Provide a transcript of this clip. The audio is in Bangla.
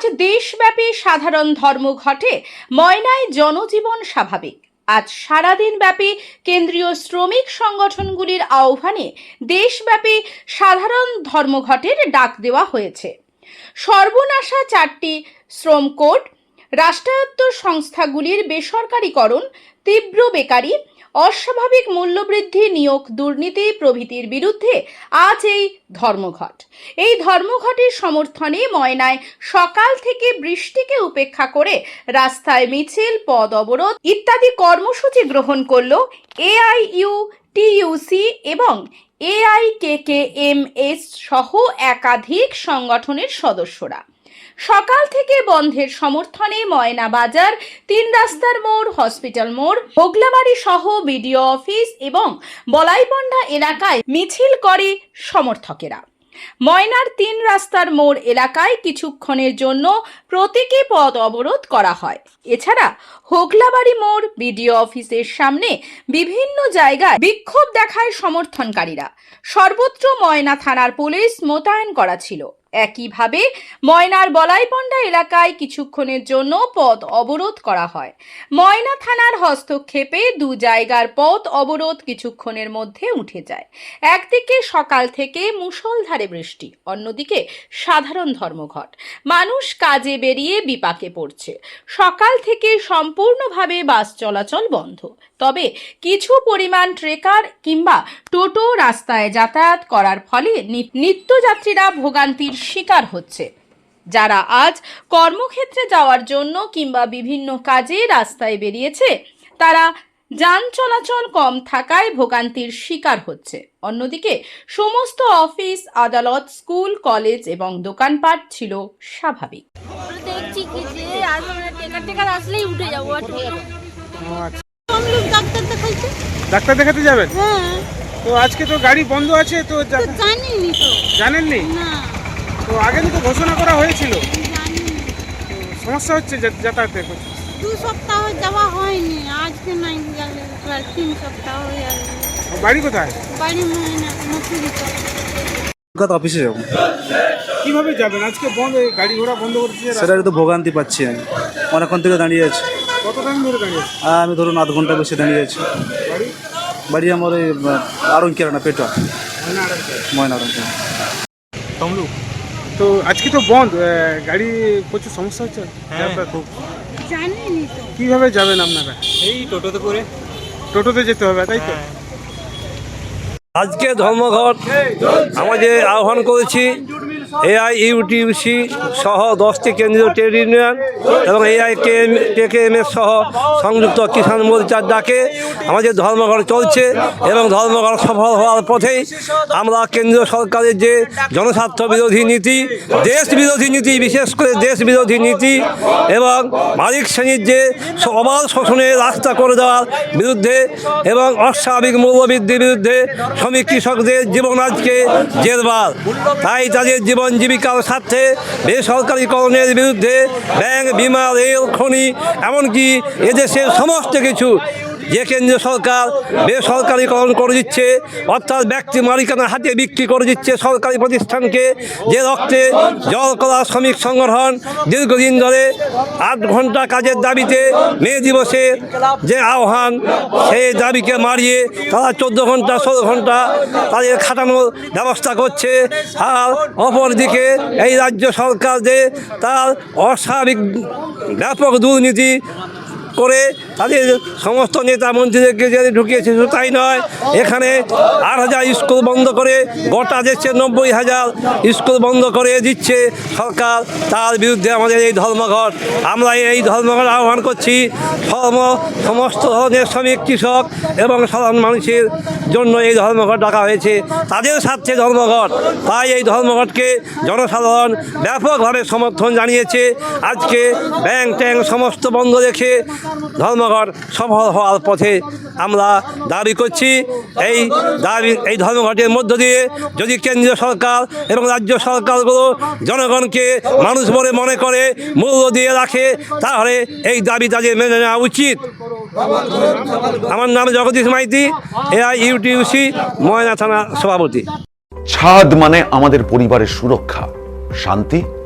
আজ দেশব্যাপী সাধারণ ধর্মঘটে ময়নায় জনজীবন স্বাভাবিক। আজ সারাদিন ব্যাপী কেন্দ্রীয় শ্রমিক সংগঠনগুলির আহ্বানে দেশব্যাপী সাধারণ ধর্মঘটের ডাক দেওয়া হয়েছে। সর্বনাশা চারটি শ্রম কোড, রাষ্ট্রায়ত্ত সংস্থাগুলির বেসরকারীকরণ, তীব্র বেকারি অস্বাভাবিক মূল্যবৃদ্ধি নিয়োগ দুর্নীতি প্রভৃতির বিরুদ্ধে আজ এই ধর্মঘট। এই ধর্মঘটের সমর্থনে ময়নায় সকাল থেকে বৃষ্টিকে উপেক্ষা করে রাস্তায় মিছিল পদ অবরোধ ইত্যাদি কর্মসূচি গ্রহণ করল এআইইউ, টিইউসি এবং এআইকেকেএমএস সহ একাধিক সংগঠনের সদস্যরা। সকাল থেকে বন্ধের সমর্থনে ময়না বাজার তিন রাস্তার মোড়, হসপিটাল মোড় হোগলাবাড়ি সহ বিডিও অফিস এবং বলাইপন্ডা এলাকায় মিছিল করে সমর্থকেরা। ময়নার তিন রাস্তার মোড় এলাকায় কিছুক্ষণের জন্য প্রতীকী পথ অবরোধ করা হয়। এছাড়া হোগলাবাড়ি মোড় বিডিও অফিসের সামনে বিভিন্ন জায়গায় বিক্ষোভ দেখায় সমর্থনকারীরা। সর্বত্র ময়না থানার পুলিশ মোতায়েন করা ছিল। একইভাবে ময়নার বলাইপন্ডা এলাকায় কিছুক্ষণের জন্য পথ অবরোধ করা হয়। ময়না থানার হস্তক্ষেপে দু জায়গার পথ অবরোধ কিছুক্ষণের মধ্যে উঠে যায়। একদিকে সকাল থেকে মুষলধারে বৃষ্টি, অন্যদিকে সাধারণ ধর্মঘট। মানুষ কাজে বেরিয়ে বিপাকে পড়ছে। সকাল থেকে সম্পূর্ণভাবে বাস চলাচল বন্ধ। তবে কিছু পরিমাণ ট্রেকার কিংবা টোটো রাস্তায় যাতায়াত করার ফলে নিত্যযাত্রীরা ভোগান্তির শিকার হচ্ছে। যারা আজ কর্মক্ষেত্রে যাওয়ার জন্য কিংবা বিভিন্ন কাজে রাস্তায় বেরিয়েছে তারা যান চলাচল কম থাকায় ভোগান্তির শিকার হচ্ছে। অন্যদিকে সমস্ত অফিস আদালত স্কুল কলেজ এবং দোকানপাট ছিল স্বাভাবিক। আচ্ছা। ডাক্তার দেখাতে যাবেন? তো আজকে তো গাড়ি বন্ধ আছে তো জানেননি জানেননি? না। তো আগে তো ঘোষণা করা হয়েছিল। নি। সমস্যা হচ্ছে যাতায়াতের যাতায়াতে দু সপ্তাহ যাওয়া হয়নি আজকে নাই গেলে তিন সপ্তাহ হয়ে বাড়ি কোথায়? বাড়ি কলকাতা অফিসে যাব। কীভাবে যাবেন? আজকে বন্ধ গাড়ি ঘোড়া বন্ধ করে সেটা তো ভোগান্তি পাচ্ছি আমি। অনেকক্ষণ থেকে দাঁড়িয়ে আছি। কত টাইম ধরে দাঁড়িয়ে আছেন? আমি ধরুন আধ ঘণ্টা বেশি দাঁড়িয়ে আছি। বাড়ি? বাড়ি আমার ওই আরং কেরানা পেটা ময়না তমলুক? তো আজকে তো বন্ধ গাড়ি প্রচুর সমস্যা হচ্ছে যাতায়াত খুব। জানি তো। কীভাবে যাবেন আপনারা? এই টোটোতে করে। টোটোতে যেতে হবে তাই তো? আজকে ধর্মঘট আমাদের আহ্বান করেছি এআই ইউটিউসি সহ দশটি কেন্দ্রীয় ট্রেড ইউনিয়ন এবং এআই কে এম এস সহ সংযুক্ত কিষাণ মোর্চার ডাকে আমাদের ধর্মঘট চলছে এবং ধর্মঘট সফল হওয়ার পথেই আমরা কেন্দ্রীয় সরকারের যে জনস্বার্থ বিরোধী নীতি, দেশ বিরোধী নীতি, বিশেষ করে দেশ বিরোধী নীতি এবং মালিক শ্রেণির যে অবাধ শোষণে রাস্তা করে দেওয়ার বিরুদ্ধে এবং অস্বাভাবিক মূল্যবৃদ্ধির বিরুদ্ধে শ্রমিক কৃষকদের জীবন আজকে জেরবার। তাই তাদের জীবন জীবিকার স্বার্থে বেসরকারিকরণের বিরুদ্ধে ব্যাংক বিমা রেল খনি এমনকি এদেশের সমস্ত কিছু যে কেন্দ্রীয় সরকার বেসরকারিকরণ করে দিচ্ছে, অর্থাৎ ব্যক্তি মালিকানা হাতে বিক্রি করে দিচ্ছে সরকারি প্রতিষ্ঠানকে, যে রক্তে জল করা শ্রমিক সংগঠন দীর্ঘদিন ধরে আট ঘণ্টা কাজের দাবিতে মে দিবসে যে আহ্বান, সেই দাবিকে মারিয়ে তারা চোদ্দ ঘণ্টা, ষোলো ঘণ্টা তাদের খাটানোর ব্যবস্থা করছে। আর অপরদিকে এই রাজ্য সরকার যে তার অস্বাভাবিক, ব্যাপক দুর্নীতি করে তাদের সমস্ত নেতা মন্ত্রীদেরকে যে ঢুকিয়েছে শুধু তাই নয়, এখানে আট হাজার স্কুল বন্ধ করে গোটা দেশে নব্বই হাজার স্কুল বন্ধ করে দিচ্ছে সরকার। তার বিরুদ্ধে আমাদের এই ধর্মঘট, আমরা এই ধর্মঘট আহ্বান করছি। ধর্ম, সমস্ত ধরনের শ্রমিক, কৃষক এবং সাধারণ মানুষের জন্য এই ধর্মঘট ডাকা হয়েছে। তাদের স্বার্থে ধর্মঘট। তাই এই ধর্মঘটকে জনসাধারণ ব্যাপকভাবে সমর্থন জানিয়েছে। আজকে ব্যাংক ট্যাঙ্ক সমস্ত বন্ধ রেখে ধর্মঘট সফল হওয়ার পথে আমরা দাবি করছি, এই দাবি, এই ধর্মঘটের মধ্য দিয়ে যদি কেন্দ্রীয় সরকার এবং রাজ্য সরকারগুলো জনগণকে মানুষ বলে মনে করে, মূল্য দিয়ে রাখে, তাহলে এই দাবি তাদের মেনে নেওয়া উচিত। আমার নাম জগদীশ মাইতি, এআই ইউটিউসি, ময়না থানা সভাপতি। ছাদ মানে আমাদের পরিবারের সুরক্ষা, শান্তি